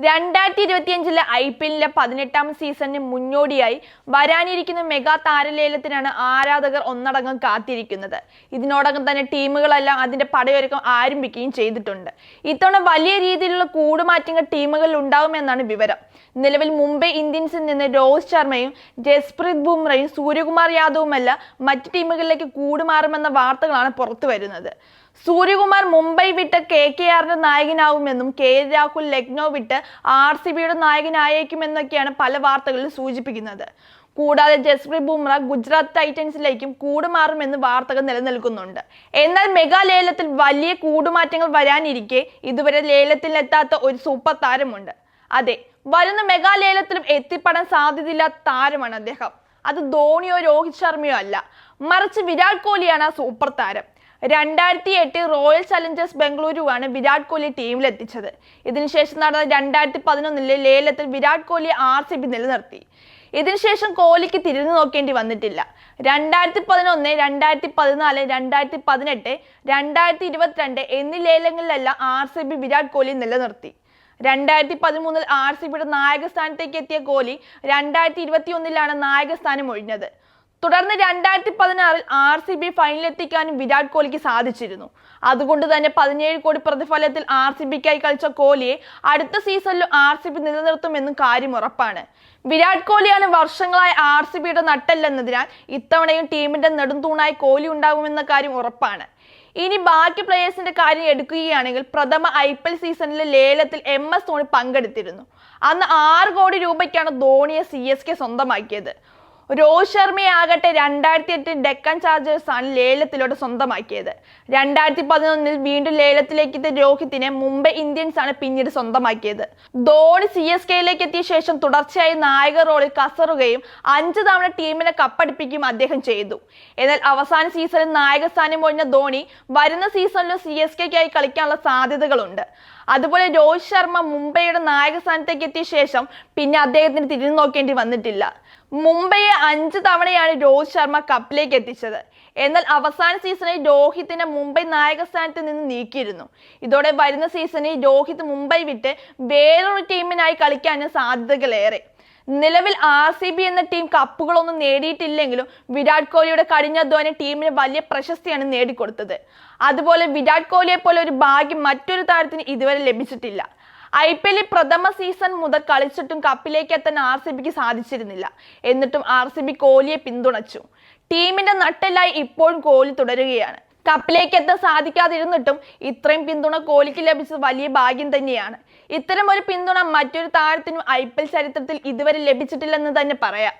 രണ്ടായിരത്തി ഇരുപത്തിയഞ്ചിലെ I P എല്ലിലെ പതിനെട്ടാം സീസണിന് മുന്നോടിയായി വരാനിരിക്കുന്ന മെഗാ താരലേലത്തിനാണ് ആരാധകർ ഒന്നടങ്കം കാത്തിരിക്കുന്നത്. ഇതിനോടകം തന്നെ ടീമുകളെല്ലാം അതിന്റെ പടയൊരുക്കം ആരംഭിക്കുകയും ചെയ്തിട്ടുണ്ട്. ഇത്തവണ വലിയ രീതിയിലുള്ള കൂടുമാറ്റങ്ങൾ ടീമുകളിൽ ഉണ്ടാകുമെന്നാണ് വിവരം. നിലവിൽ മുംബൈ ഇന്ത്യൻസിൽ നിന്ന് രോഹിത് ശർമ്മയും ജസ്പ്രീത് ബുംറയും സൂര്യകുമാർ യാദവുമല്ല മറ്റ് ടീമുകളിലേക്ക് കൂടുമാറുമെന്ന വാർത്തകളാണ് പുറത്തു വരുന്നത്. സൂര്യകുമാർ മുംബൈ വിട്ട് കെ കെ ആറിന്റെ നായകനാവുമെന്നും കെ രാഹുൽ ലക്നൗ വിട്ട് ആർ സി ബിയുടെ നായകനായേക്കുമെന്നൊക്കെയാണ് പല വാർത്തകളിൽ സൂചിപ്പിക്കുന്നത്. കൂടാതെ ജസ്പ്രീത് ബുംറ ഗുജറാത്ത് ടൈറ്റൻസിലേക്കും കൂടുമാറുമെന്ന് വാർത്തകൾ നിലനിൽക്കുന്നുണ്ട്. എന്നാൽ മെഗാ ലേലത്തിൽ വലിയ കൂടുമാറ്റങ്ങൾ വരാനിരിക്കെ ഇതുവരെ ലേലത്തിലെത്താത്ത ഒരു സൂപ്പർ താരമുണ്ട്. അതെ വരുന്ന മെഗാ ലേലത്തിലും എത്തിപ്പെടാൻ സാധ്യതയില്ലാത്ത താരമാണ് അദ്ദേഹം. അത് ധോണിയോ രോഹിത് ശർമ്മയോ അല്ല. മറിച്ച് വിരാട് കോഹ്ലിയാണ് ആ സൂപ്പർ താരം. രണ്ടായിരത്തി എട്ടിൽ റോയൽ ചലഞ്ചേഴ്സ് ബംഗളൂരുവാണ് വിരാട് കോഹ്ലി ടീമിലെത്തിച്ചത്. ഇതിനുശേഷം നടന്ന രണ്ടായിരത്തി പതിനൊന്നിലെ ലേലത്തിൽ Virat Kohli R C B നിലനിർത്തി. ഇതിനുശേഷം കോഹ്ലിക്ക് തിരിഞ്ഞു നോക്കേണ്ടി വന്നിട്ടില്ല. രണ്ടായിരത്തി പതിനൊന്ന് രണ്ടായിരത്തി പതിനാല് രണ്ടായിരത്തി പതിനെട്ട് രണ്ടായിരത്തി ഇരുപത്തിരണ്ട് എന്നീ ലേലങ്ങളിലെല്ലാം R C B Virat Kohli നിലനിർത്തി. രണ്ടായിരത്തി പതിമൂന്നിൽ ആർ സി ബിയുടെ നായക സ്ഥാനത്തേക്ക് എത്തിയ കോഹ്ലി രണ്ടായിരത്തി ഇരുപത്തി ഒന്നിലാണ് നായക സ്ഥാനം ഒഴിഞ്ഞത്. തുടർന്ന് രണ്ടായിരത്തി പതിനാറിൽ ആർ സി ബി ഫൈനലെത്തിക്കാനും വിരാട് കോഹ്ലിക്ക് സാധിച്ചിരുന്നു. അതുകൊണ്ട് തന്നെ പതിനേഴ് കോടി പ്രതിഫലത്തിൽ ആർ സി ബിക്കായി കളിച്ച കോഹ്ലിയെ അടുത്ത സീസണിലും ആർ സി ബി നിലനിർത്തുമെന്നും കാര്യം ഉറപ്പാണ്. വിരാട് കോഹ്ലിയാണ് വർഷങ്ങളായി ആർ സി ബിയുടെ നട്ടല്ലെന്നതിനാൽ ഇത്തവണയും ടീമിന്റെ നെടുംതൂണായി കോഹ്ലി ഉണ്ടാകുമെന്ന കാര്യം ഉറപ്പാണ്. ഇനി ബാക്കി പ്ലേയേഴ്സിന്റെ കാര്യം എടുക്കുകയാണെങ്കിൽ പ്രഥമ ഐ പി എൽ സീസണിലെ ലേലത്തിൽ എം എസ് ധോണി പങ്കെടുത്തിരുന്നു. അന്ന് ആറ് കോടി രൂപയ്ക്കാണ് ധോണിയെ സി എസ് കെ സ്വന്തമാക്കിയത്. രോഹിത് ശർമ്മയാകട്ടെ രണ്ടായിരത്തി എട്ടിൽ ഡെക്കൻ ചാർജേഴ്സ് ആണ് ലേലത്തിലൂടെ സ്വന്തമാക്കിയത്. രണ്ടായിരത്തി പതിനൊന്നിൽ വീണ്ടും ലേലത്തിലേക്ക് എത്തിയ രോഹിത്തിനെ മുംബൈ ഇന്ത്യൻസ് ആണ് പിന്നീട് സ്വന്തമാക്കിയത്. ധോണി സി എസ് കെയിലേക്ക് എത്തിയ ശേഷം തുടർച്ചയായി നായക റോളിൽ കസറുകയും അഞ്ച് തവണ ടീമിനെ കപ്പടിപ്പിക്കുകയും അദ്ദേഹം ചെയ്തു. എന്നാൽ അവസാന സീസണിൽ നായക സ്ഥാനം ഒഴിഞ്ഞ ധോണി വരുന്ന സീസണിലും സി എസ് കെക്കായി കളിക്കാനുള്ള സാധ്യതകളുണ്ട്. അതുപോലെ രോഹിത് ശർമ്മ മുംബൈയുടെ നായക സ്ഥാനത്തേക്ക് എത്തിയ ശേഷം പിന്നെ അദ്ദേഹത്തിന് തിരിഞ്ഞു നോക്കേണ്ടി വന്നിട്ടില്ല. മുംബൈയെ അഞ്ച് തവണയാണ് രോഹിത് ശർമ്മ കപ്പിലേക്ക് എത്തിച്ചത്. എന്നാൽ അവസാന സീസണിൽ രോഹിത്തിനെ മുംബൈ നായക സ്ഥാനത്ത് നിന്ന് നീക്കിയിരുന്നു. ഇതോടെ വരുന്ന സീസണിൽ രോഹിത് മുംബൈ വിട്ട് വേറൊരു ടീമിനായി കളിക്കാനും സാധ്യതകളേറെ. നിലവിൽ ആർ സി ബി എന്ന ടീം കപ്പുകളൊന്നും നേടിയിട്ടില്ലെങ്കിലും വിരാട് കോഹ്ലിയുടെ കഠിനാധ്വാനം ടീമിന് വലിയ പ്രശസ്തിയാണ് നേടിക്കൊടുത്തത്. അതുപോലെ വിരാട് കോഹ്ലിയെ പോലെ ഒരു ഭാഗ്യം മറ്റൊരു താരത്തിന് ഇതുവരെ ലഭിച്ചിട്ടില്ല. ഐ പി എല്ലിൽ പ്രഥമ സീസൺ മുതൽ കളിച്ചിട്ടും കപ്പിലേക്ക് എത്താൻ ആർ സി ബിക്ക് സാധിച്ചിരുന്നില്ല. എന്നിട്ടും ആർ സി ബി കോഹ്ലിയെ പിന്തുണച്ചു. ടീമിന്റെ നട്ടെല്ലായി ഇപ്പോഴും കോഹ്ലി തുടരുകയാണ്. കപ്പിലേക്ക് എത്താൻ സാധിക്കാതിരുന്നിട്ടും ഇത്രയും പിന്തുണ കോഹ്ലിക്ക് ലഭിച്ചത് വലിയ ഭാഗ്യം തന്നെയാണ്. ഇത്തരം ഒരു പിന്തുണ മറ്റൊരു താരത്തിനും ഐ പി എൽ ചരിത്രത്തിൽ ഇതുവരെ ലഭിച്ചിട്ടില്ലെന്ന് തന്നെ പറയാം.